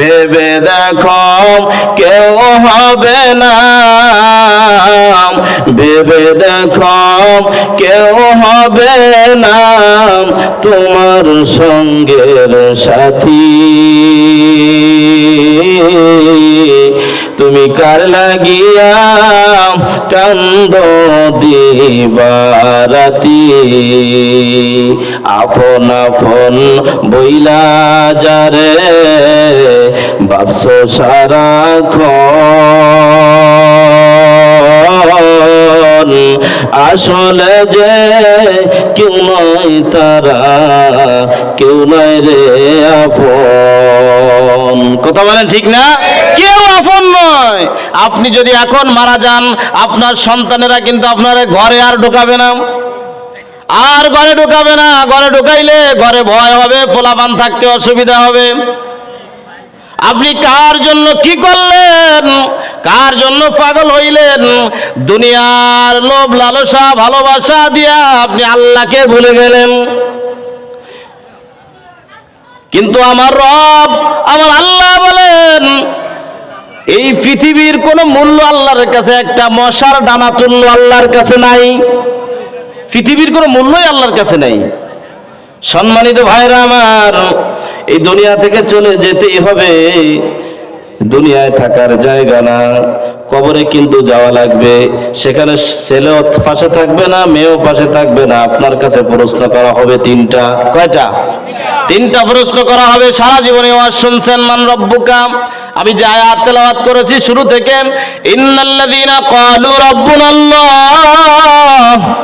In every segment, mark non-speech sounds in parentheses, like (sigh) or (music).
ভেবে দেখো, কেউ হবে না। ভেবে দেখো, কেউ হবে না। তোমার সঙ্গের সাথী। তুমি কার লাগিয়া কান্দ দিবারাতি। আপন আপন বইলা যারে বাপস সারাক্ষণ। আসলে যে কেউ নয় তারা, কেউ নয় রে আপন। কথা বলেন ঠিক না? কেউ আপন নয়। আপনি যদি এখন মারা যান, আপনার সন্তানেরা কিন্তু আপনার ঘরে আর ঢোকাবে না। আর ঘরে ঢোকাবে না। ঘরে ঢোকাইলে ঘরে ভয় হবে, পোলাপান থাকতে অসুবিধা হবে। আপনি কার জন্য কি করলেন? কার জন্য পাগল হইলেন? দুনিয়ার লোভ, লালসা, ভালোবাসা দিয়া আপনি আল্লাহকে ভুলে গেলেন। কিন্তু আমার রব, আমার আল্লাহ বলেন এই পৃথিবীর কোন মূল্য আল্লাহর কাছে, একটা মশার ডানা তুল্য আল্লাহর কাছে নাই। পৃথিবীর কোনো মূল্যই আল্লাহর কাছে নাই। সম্মানিত ভাইরা আমার, এই দুনিয়া থেকে চলে যেতেই হবে। দুনিয়ায় থাকার জায়গা না। কবরে কিন্তু যাওয়া লাগবে। সেখানে ছেলেও পাশে থাকবে না, মেয়েও পাশে থাকবে না। আপনার কাছে প্রশ্ন করা হবে তিনটা। কয়টা? তিনটা প্রশ্ন করা হবে। সারা জীবনে ওয়াজ শুনছেন মান রব্বুকা। আমি যে আয়াত তেলাওয়াত করেছি শুরু থেকে, ইন্নাল্লাযীনা ক্বালু রাব্বুনাল্লাহ।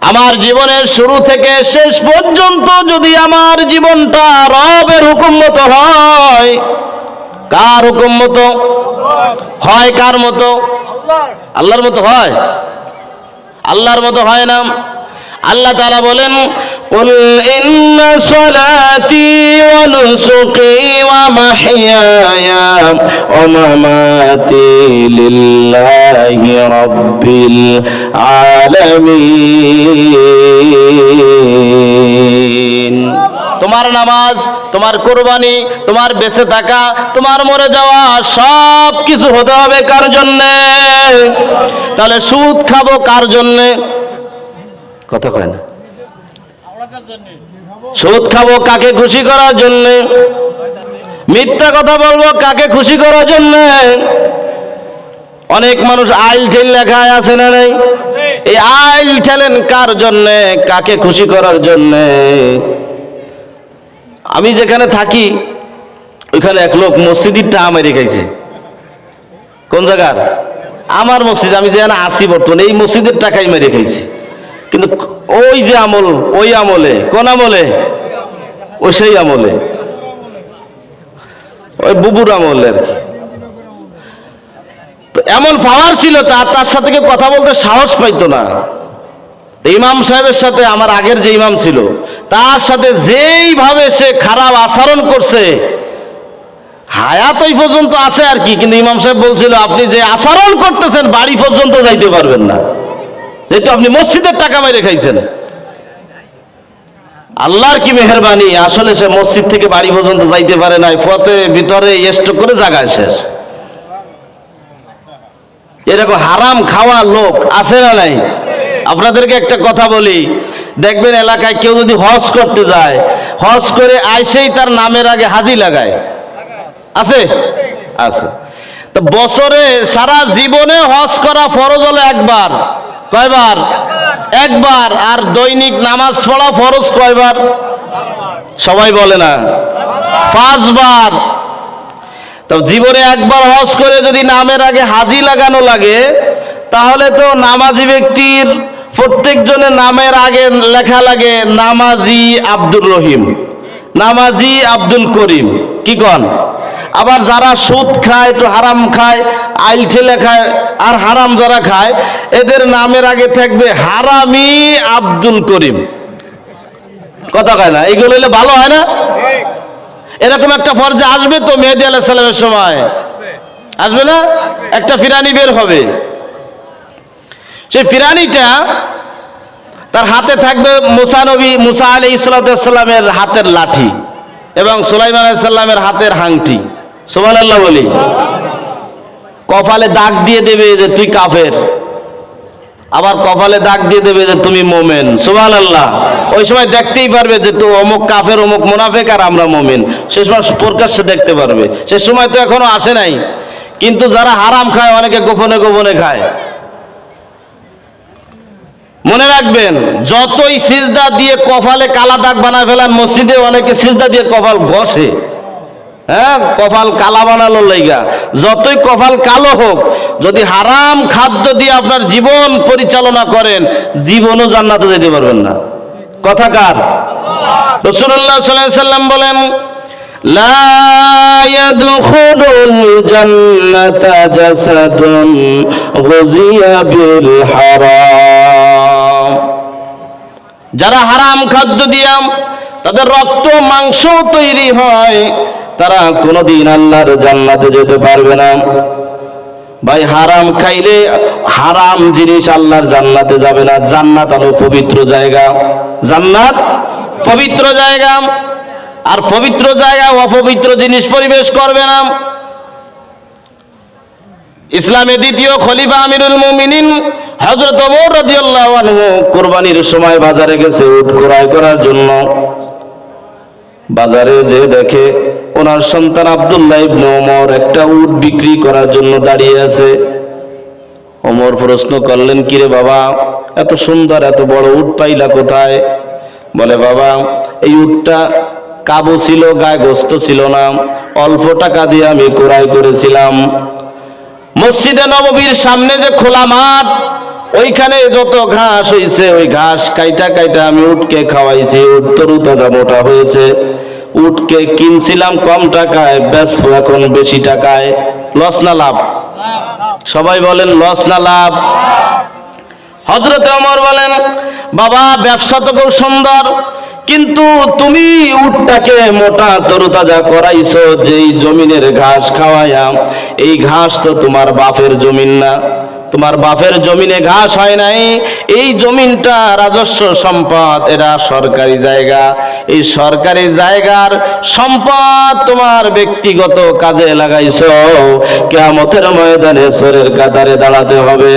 আমার জীবনের শুরু থেকে শেষ পর্যন্ত যদি আমার জীবনটা রবের হুকুম মতো হয় কার হুকুম মতো হয় কার মতো আল্লাহর মতো হয় আল্লাহর মতো হয় না আল্লাহ তারা বলেন قل إن صلاتي ونسكي ومحياي ومماتي لله رب العالمين তোমার নামাজ, তোমার কোরবানি, তোমার বেঁচে থাকা, তোমার মরে যাওয়া, সব কিছু হতে হবে কার জন্যে? তাহলে সুদ খাব কার জন্যে? কথা কয় না। সুদ খাব কাকে খুশি করার জন্যে? মিথ্যা কথা বলব কাকে খুশি করার জন্যে? অনেক মানুষ আইল ঠেল লেখায় আছে না নেই? এই আইল ঠেলেন কার জন্যে? কাকে খুশি করার জন্যে? আমি যেখানে থাকি, ওইখানে এক লোক মসজিদটা মেরে খাইছে কোন জায়গার? আমার মসজিদ, আমি যেখানে আসি বর্তমানে, এই মসজিদের টাকাই মেরে খাইছি কিন্তু ওই যে আমল, ওই আমলে, কোন আমলে? ও সেই আমলে। ওই বুবুর আমলে আর কি। এমন পাওয়ার ছিল তার তার সাথে কথা বলতে সাহস পাইতো না। ইমাম সাহেবের সাথে আমার আগের যে ইমাম ছিল, তার সাথে যেইভাবে সে খারাপ আচরণ করছে হায়াত ওই পর্যন্ত আছে আর কি, কিন্তু ইমাম সাহেব বলছিল, আপনি যে আচরণ করতেছেন, বাড়ি পর্যন্ত যাইতে পারবেন না। যেহেতু আপনি মসজিদের টাকা মেরে খাইছেন। আল্লাহর কি মেহরবানি, আসলে সে মসজিদ থেকে বাড়ি পর্যন্ত যাইতে পারে নাই, পথে, ভিতরে স্টক করে জায়গায় শেষ। এরকম হারাম খাওয়া লোক আছে না নাই? আপনাদেরকে একটা কথা বলি। দেখবেন এলাকায় কেউ যদি হজ করতে যায়, হজ করে আইসেই তার নামের আগে হাজি লাগায়। আছে? আছে। তো বছরে সারা জীবনে হজ করা ফরজ হলো একবার। কয়বার? একবার। আর দৈনিক নামাজ পড়া ফরজ কয়বার? সবাই বলে না। পাঁচবার। তো জীবনে একবার হজ করে যদি নামের আগে হাজি লাগানো লাগে, তাহলে তো নামাজি ব্যক্তির প্রত্যেকজনের নামের আগে লেখা লাগে, নামাজি আব্দুর রহিম। নামাজি আব্দুল করিম। কি কন? আবার যারা সুদ খায়, একটু হারাম খায়, আইল ঠেলে খায়, আর হারাম যারা খায়, এদের নামের আগে থাকবে হারামি আব্দুল করিম। কথা কয় না? এগুলো হলে ভালো হয় না? এরকম একটা পর্যায়ে আসবে তো মেহেদি আলাহ সালামের সময়। আসবে না? একটা ফিরানি বের হবে। সেই ফিরানিটা তার হাতে থাকবে মুসা নবী, মুসা আলী ইসলাতামের হাতের লাঠি এবং সুলাইমান আলাইসাল্লামের হাতের হাংটি। সোমান আল্লাহ বলি। কপালে দাগ দিয়ে দেবে যে তুই কাফের। আবার কপালে দাগ দিয়ে দেবে যে তুমি মোমেন। সুবান আল্লাহ ওই সময় দেখতেই পারবে যে তো অমুক কাফের, অমুক মুনাফেক আর আমরা মোমেন। সে সময় প্রকাশ্যে দেখতে পারবে। সে সময় তো এখনও আসে নাই। কিন্তু যারা হারাম খায়, অনেকে গোপনে গোপনে খায়। মনে রাখবেন, যতই সিজদা দিয়ে কপালে কালা দাগ বানায় ফেলান, মসজিদে অনেকে সিজদা দিয়ে কপাল ঘষে। হ্যাঁ কপাল কালা বানালো লাইগা। যতই কপাল কালো হোক, যদি হারাম খাদ্য দিয়ে আপনার জীবন পরিচালনা করেন, জীবনও জান্নাতে যেতে পারবেন না। কথা কার? রসুল্লাহ সাল্লাহ সাল্লাম বলেন গুজিয়া বিল হারাম। যারা হারাম খাদ্য দিয়াম তাদের রক্ত, মাংস তৈরি হয়, তারা কোনোদিন আল্লাহর জান্নাতে যেতে পারবে না। ভাই, হারাম খাইলে হারাম জিনিস আল্লাহর জান্নাতে যাবে না। জান্নাত হলো পবিত্র জায়গা। জান্নাত পবিত্র জায়গা। আর পবিত্র জায়গা অপবিত্র জিনিস পরিবেশ করবে না। ইসলামে দ্বিতীয় খলিফা আমিরুল মুমিনিন হযরত ওমর রাদিয়াল্লাহু আনহু কুরবানির সময় বাজারে গেছে উট ক্রয় করার জন্য। বাজারে যে দেখে ওনার সন্তান আব্দুল্লাহ ইবনে ওমর একটা উট বিক্রি করার জন্য দাঁড়িয়ে আছে। ওমর প্রশ্ন করলেন, কিরে বাবা, এত সুন্দর, এত বড় উট পাইলা কোথায়? বলে, বাবা, এই উটটা কাবু ছিল, গায়ে গোস্ত ছিল না, অল্প টাকা দিয়ে আমি ক্রয় করেছিলাম। মসজিদে নববীর সামনে যে খোলা মাঠ, ওইখানে যত ঘাস হয়েছে ওই ঘাস কাইটা কাইটা আমি উটকে খাওয়াইছি। উট তরু মোটা হয়েছে। উটকে কিনছিলাম কম টাকায় বেচবো এখন বেশি টাকায়। লস না লাভ? সবাই বলেন, লস না লাভ? হজরতে অমর বলেন, বাবা, ব্যবসা তো খুব সুন্দর। কিন্তু তুমি উটটাকে মোটা তরুতাজা করাইছো, যেই জমিনের ঘাস খাওয়াইয়া, এই ঘাস তো তোমার বাপের জমিন না। তোমার বাপের জমিনে ঘাস হয় নাই, এই জমিনটা রাজস্ব সম্পদ, এটা সরকারি জায়গা। এই সরকারি জায়গার সম্পদ তোমার ব্যক্তিগত কাজে লাগাইছো। কেয়ামতের ময়দানে সরের কাতারে দাঁড়াতে হবে।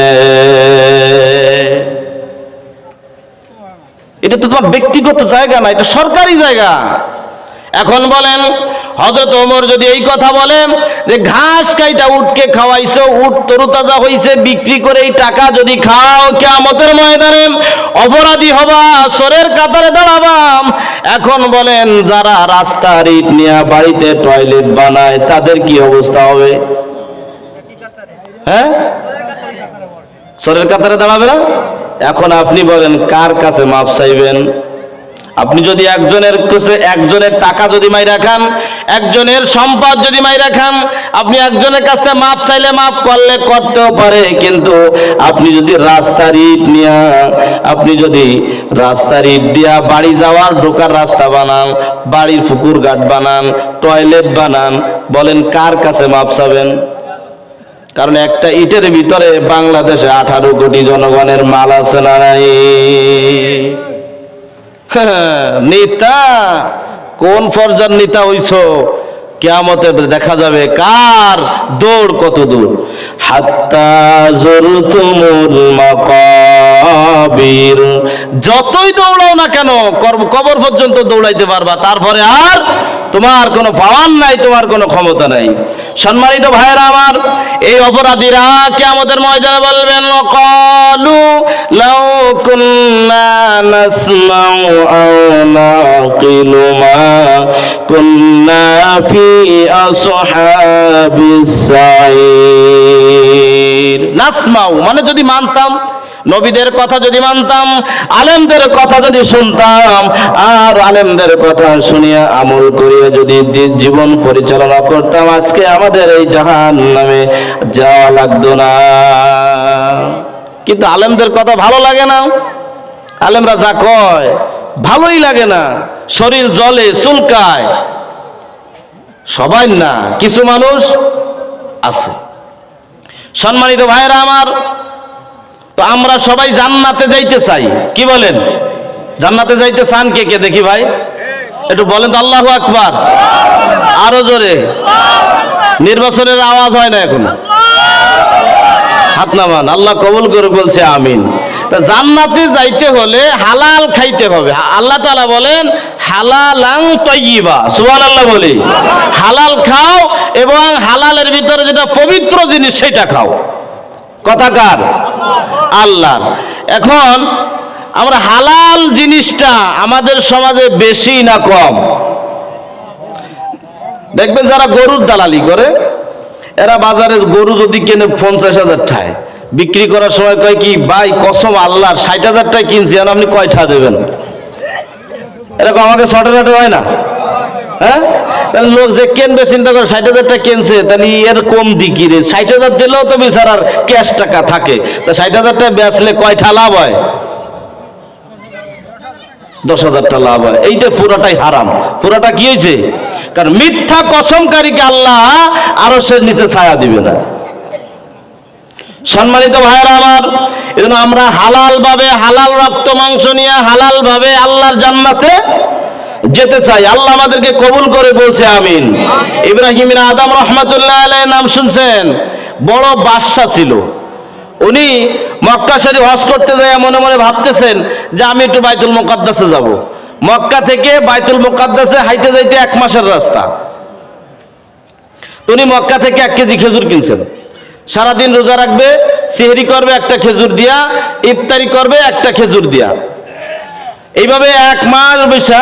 এটা তো তোমার ব্যক্তিগত জায়গা না, এটা সরকারি জায়গা। এখন বলেন হজরত ওমর যদি এই কথা বলে যে ঘাস কাইটা উটকে খাওয়াইছো, উট তরুতাজা হইছে, বিক্রি করে এই টাকা যদি খাও কেমতের ময়দানে অপরাধী হবা, সরের কাতারে দাঁড়াবাম এখন বলেন, যারা রাস্তার ইট নিয়ে বাড়িতে টয়লেট বানায়, তাদের কি অবস্থা হবে? হ্যাঁ? সরের কাতারে দাঁড়াবে না? এখন আপনি বলেন, কার কাছে মাপ চাইবেন? আপনি যদি একজনের কাছে একজনের টাকা যদি মাই রাখান একজনের সম্পদ যদি মাই রাখান আপনি একজনের কাছে মাপ চাইলে মাপ করলে করতেও পারে, কিন্তু আপনি যদি রাস্তার ইট নিয়া, আপনি যদি রাস্তার ইট দিয়া বাড়ি যাওয়ার ঢোকার রাস্তা বানান, বাড়ির পুকুর ঘাট বানান, টয়লেট বানান, বলেন কার কাছে মাপ চাবেন কারণ একটা ইটের ভিতরে বাংলাদেশে আঠারো কোটি জনগণের মাল আছে না নাই? (laughs) নেতা, কোন ফরজার নেতা হইছ? কেয়ামতে দেখা যাবে কার দৌড় কত দূর? যতই দৌড়াও না কেন কবর পর্যন্ত দৌড়াইতে পারবা, তারপরে আর তোমার কোনো পাওয়ার নাই, তোমার কোনো ক্ষমতা নাই। সম্মানিত ভাইয়েরা আমার, এই অপরাধীরা কে আমাদের ময়দানে বলবেন কলু লাউ কুন্না মানে যদি মানতাম নবীদের কথা যদি মানতাম, আলেমদের কথা যদি শুনতাম, আর আলেমদের কথা শুনিয়া আমল করিয়া যদি জীবন পরিচালনা করতাম, আজকে আমাদের এই জাহান নামে যাওয়া লাগতো না। কিন্তু আলেমদের কথা ভালো লাগে না। আলেমরা যা কয়, ভালোই লাগে না। শরীর জলে চুলকায়। সবাই না, কিছু মানুষ আছে। সম্মানিত ভাইয়েরা আমার তো আমরা সবাই জান্নাতে যাইতে চাই। কি বলেন? জান্নাতে যাইতে চান কে কে? দেখি ভাই। একটু বলেন তো, আল্লাহ আকবার। আরও জোরে। নির্বাচনের আওয়াজ হয় না এখন। হাত নামান। আল্লাহ কবুল করে বলছে, আমিন। জান্নাতে যাইতে হলে হালাল খাইতে হবে। আল্লাহ তালা বলেন হালালাং তৈবা সুবহান আল্লাহ বলি। হালাল খাও এবং হালালের ভিতরে যেটা পবিত্র জিনিস সেটা খাও। কথাকার। আল্লাহ। এখন আমরা হালাল জিনিসটা আমাদের সমাজে বেশি না কম। দেখবেন যারা গরুর দালালি করে, এরা বাজারে গরু যদি কেনে পঞ্চাশ হাজার ঠায়, বিক্রি করার সময় কয় কি, ভাই, কসম আল্লাহর, ষাট হাজার টাকা কিনছি, আর আপনি কয়টা দেবেন? এরকম আমাকে শর্টে রাটে হয় না। হ্যাঁ? লোক যে কেনবে চিন্তা করে ষাট হাজার টাকা কেনছে, তাহলে এর কম দিকি রে? ষাট হাজার দিলেও তো বেচারার ক্যাশ টাকা থাকে। তা ষাট হাজার টাকা বেচলে কয়টা লাভ হয়? দশ হাজারটা লাভ হয়। এইটা পুরোটাই হারাম। পুরোটা কি হয়েছে? কারণ মিথ্যা কসমকারীকে আল্লাহ আরও সে নিচে ছায়া দিবে না। সম্মানিত ভাইয়েরা আমার, এজন্য আমরা হালাল ভাবে হালাল রক্ত মাংস নিয়ে হালাল ভাবে আল্লাহর জান্নাতে যেতে চাই। আল্লাহ আমাদেরকে কবুল করে বলছে, আমিন। ইব্রাহিম আদম রহমাতুল্লাহ আলাই নাম শুনছেন। বড় বাদশা ছিল। উনি মক্কা শরীফ হজ করতে যায় মনে মনে ভাবতেছেন যে আমি একটু বাইতুল মোকাদ্দাসে যাব। মক্কা থেকে বাইতুল মোকাদ্দাসে হাইতে যাইতে এক মাসের রাস্তা। উনি মক্কা থেকে এক কেজি খেজুর কিনছেন। সারাদিন রোজা রাখবে, সিহরি করবে একটা খেজুর দিয়া, ইফতারি করবে একটা খেজুর দিয়া। এইভাবে এক মাস বৈশা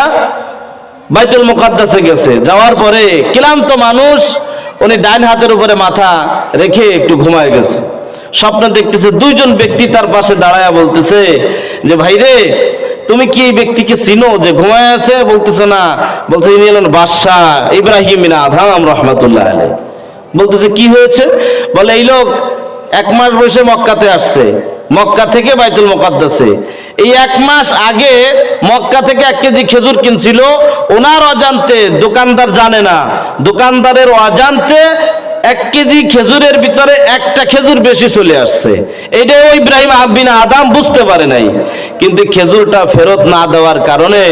বাইতুল মুকাদ্দাসে গেছে। যাওয়ার পরে ক্লান্ত মানুষ, উনি ডাইন হাতের উপরে মাথা রেখে একটু ঘুমায় গেছে। স্বপ্ন দেখতেছে দুইজন ব্যক্তি তার পাশে দাঁড়ায়া বলতেছে যে, ভাই রে, তুমি কি এই ব্যক্তিকে চিনো যে ঘুমায় আছে? বলতেছে, না। বলছে, ইনি হলেন বাদশাহ ইব্রাহিম আধাম রহমাতুল্লাহ আলাই বলতেছে, কি হয়েছে? বলে, এই লোক এক মাস বসে মক্কাতে আসছে। মক্কা থেকে বাইতুল মোকাদ্দাসে। এই এক মাস আগে মক্কা থেকে এক কেজি খেজুর কিনছিল। ওনার অজান্তে দোকানদার জানে না। দোকানদারের অজান্তে এক কেজি খেজুরের ভিতরে একটা খেজুর বেশি চলে আসছে। এটাও ইব্রাহিম আবিন আদাম বুঝতে পারে নাই। কিন্তু খেজুরটা ফেরত না দেওয়ার কারণে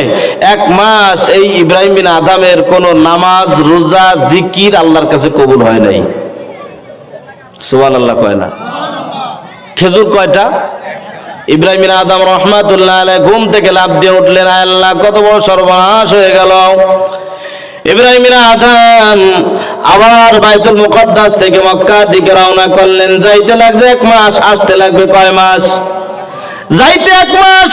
এক মাস এই ইব্রাহিম বিন আদামের কোনো নামাজ, রোজা, জিকির আল্লাহর কাছে কবুল হয় নাই। সুবান আল্লাহ কয় না। খেজুর কয়টা? ইব্রাহিম আদম রহমাতুল্লাহ আলাই ঘুম থেকে লাভ দিয়ে উঠলেন আল্লাহ, কত বড় সর্বনাশ হয়ে গেল। ইব্রাহিম বিন আদম আবার বাইতুল মুকদ্দাস থেকে মক্কা দিকে রওনা করলেন। যাইতে লাগছে এক মাস, আসতে লাগবে কয় মাস? যাইতে এক মাস,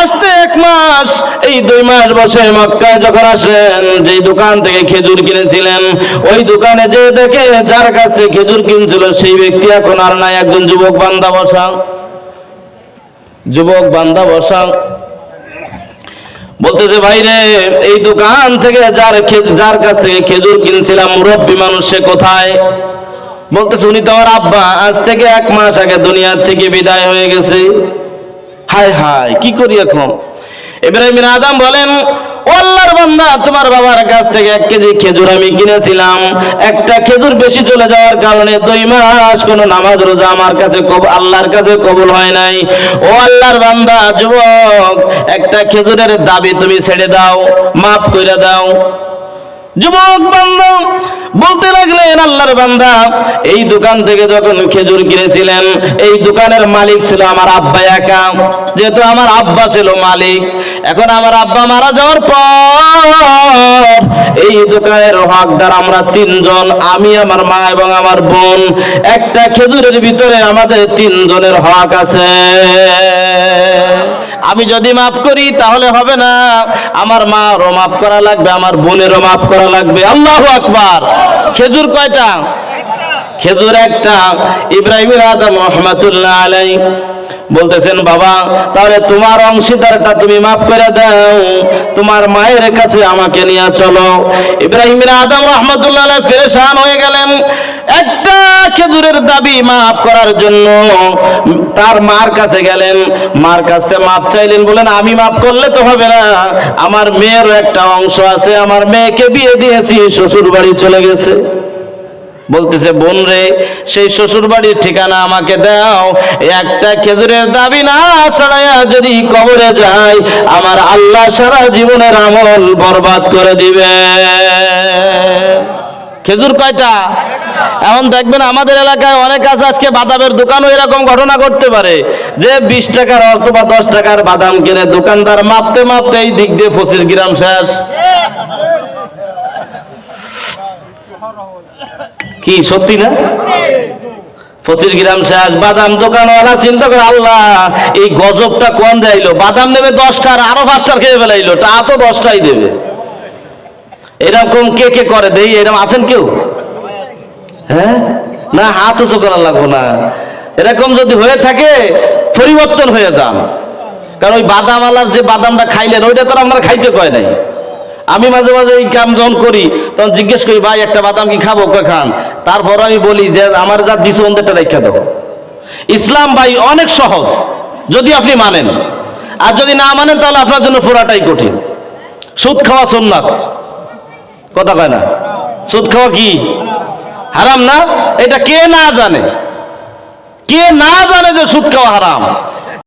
আসতে এক মাস, এই দুই মাস বসে মক্কায় যখন আসলেন যেই দোকান থেকে খেজুর কিনেছিলেন, ওই দোকানে যে দেখে যার কাছ থেকে খেজুর কিনছিল, সেই ব্যক্তি এখন আর নাই, একজন যুবক বান্দা বসা যুবক বান্দা বসা বলতেছে, ভাই রে, এই দোকান থেকে যার যার কাছ থেকে খেজুর কিনছিলাম, মুরব্বী মানুষ, সে কোথায়? বলতেছে, উনি তো আমার আব্বা, আজ থেকে এক মাস আগে দুনিয়ার থেকে বিদায় হয়ে গেছে। হায় হায়, কি করি এখন? ইব্রাহিম আদম বলেন ও আল্লাহর বান্দা, তোমার বাবার কাছ থেকে এক কেজি খেজুর আমি কিনেছিলাম। একটা খেজুর বেশি চলে যাওয়ার কারণে দুই মাস কোনো নামাজ রোজা আমার কাছে আল্লাহর কাছে কবুল হয় নাই। ও আল্লাহর বান্দা, যুবক, একটা খেজুরের দাবি তুমি ছেড়ে দাও, মাফ করে দাও। যুবক বান্দা বলতে লাগলেন, আল্লাহর বান্দা, এই দোকান থেকে যখন খেজুর কিনেছিলেন, এই দোকানের মালিক ছিল আমার আব্বা একা। যেহেতু আমার আব্বা ছিল মালিক, এখন আমার আব্বা মারা যাওয়ার পর এই দোকানের হকদার আমরা তিনজন, আমি, আমার মা এবং আমার বোন, একটা খেজুরের ভিতরে আমাদের তিনজনের হক আছে। আমি যদি মাফ করি, তাহলে হবে না। আমার মারও মাফ করা লাগবে, আমার বোনেরও মাফ করা লাগবে। আল্লাহ আকবার। খেজুর কয়টা? খেজুর একটা। ইব্রাহিম আদম, রহমাতুল্লাহ আলাই বলতেছেন, বাবা, তাহলে তোমার অংশীদারটা তুমি মাফ করে দাও। তোমার মায়ের কাছে আমাকে নিয়ে চলো। ইব্রাহিম আদম রহমতুল্লাহ ফেরেশান হয়ে গেলেন। একটা খেজুরের দাবি মাফ করার জন্য তার মার কাছে গেলেন। মার কাছ মাপ চাইলেন বলেন আমি মাফ করলে তো হবে না। আমার মেয়েরও একটা অংশ আছে, আমার মেয়েকে বিয়ে দিয়েছি শ্বশুর বাড়ি চলে গেছে। বলতেছে, বোন রে, সেই শ্বশুর বাড়ির ঠিকানা আমাকে দাও। একটা খেজুরের দাবি না ছাড়াইয়া যদি কবরে যায়, আমার আল্লাহ সারা জীবনের আমল বরবাদ করে দিবে। খেজুর কয়টা? এখন দেখবেন আমাদের এলাকায় অনেক আছে, আজকে বাদামের দোকানও এরকম ঘটনা ঘটতে পারে। যে বিশ টাকার অথবা দশ টাকার বাদাম কিনে দোকানদার মাপতে মাপতে এই দিক দিয়ে পঁচিশ গ্রাম শেষ। কি, সত্যি না? পঁচিশ গ্রাম শেষ বাদাম দোকানওয়ালা চিন্তা করে, আল্লাহ, এই গজবটা কোন দেয়লো বাদাম নেবে দশটার আরও পাঁচটার খেয়ে ফেলাইলো, তা তো দশটাই দেবে। এরকম কে কে করে? দেই, এরকম আছেন কেউ? হ্যাঁ? না, হাত উঁচু করা লাগবো না। এরকম যদি হয়ে থাকে, পরিবর্তন হয়ে যান। কারণ ওই বাদামওয়ালার যে বাদামটা খাইলেন, ওইটা তো আপনারা খাইতে কয় নাই। আমি মাঝে মাঝে এই কাম যখন করি, তখন জিজ্ঞেস করি, ভাই, একটা বাদাম কি খাব? খান? তারপর আমি বলি যে, আমার যা দিছে অন্যটা রেখে দেবো ইসলাম ভাই অনেক সহজ, যদি আপনি মানেন। আর যদি না মানেন, তাহলে আপনার জন্য পুরাটাই কঠিন। সুদ খাওয়া সোননাথ কথা কয় না? সুদ খাওয়া কি? হারাম না? এটা কে না জানে? কে না জানে যে সুদ খাওয়া হারাম?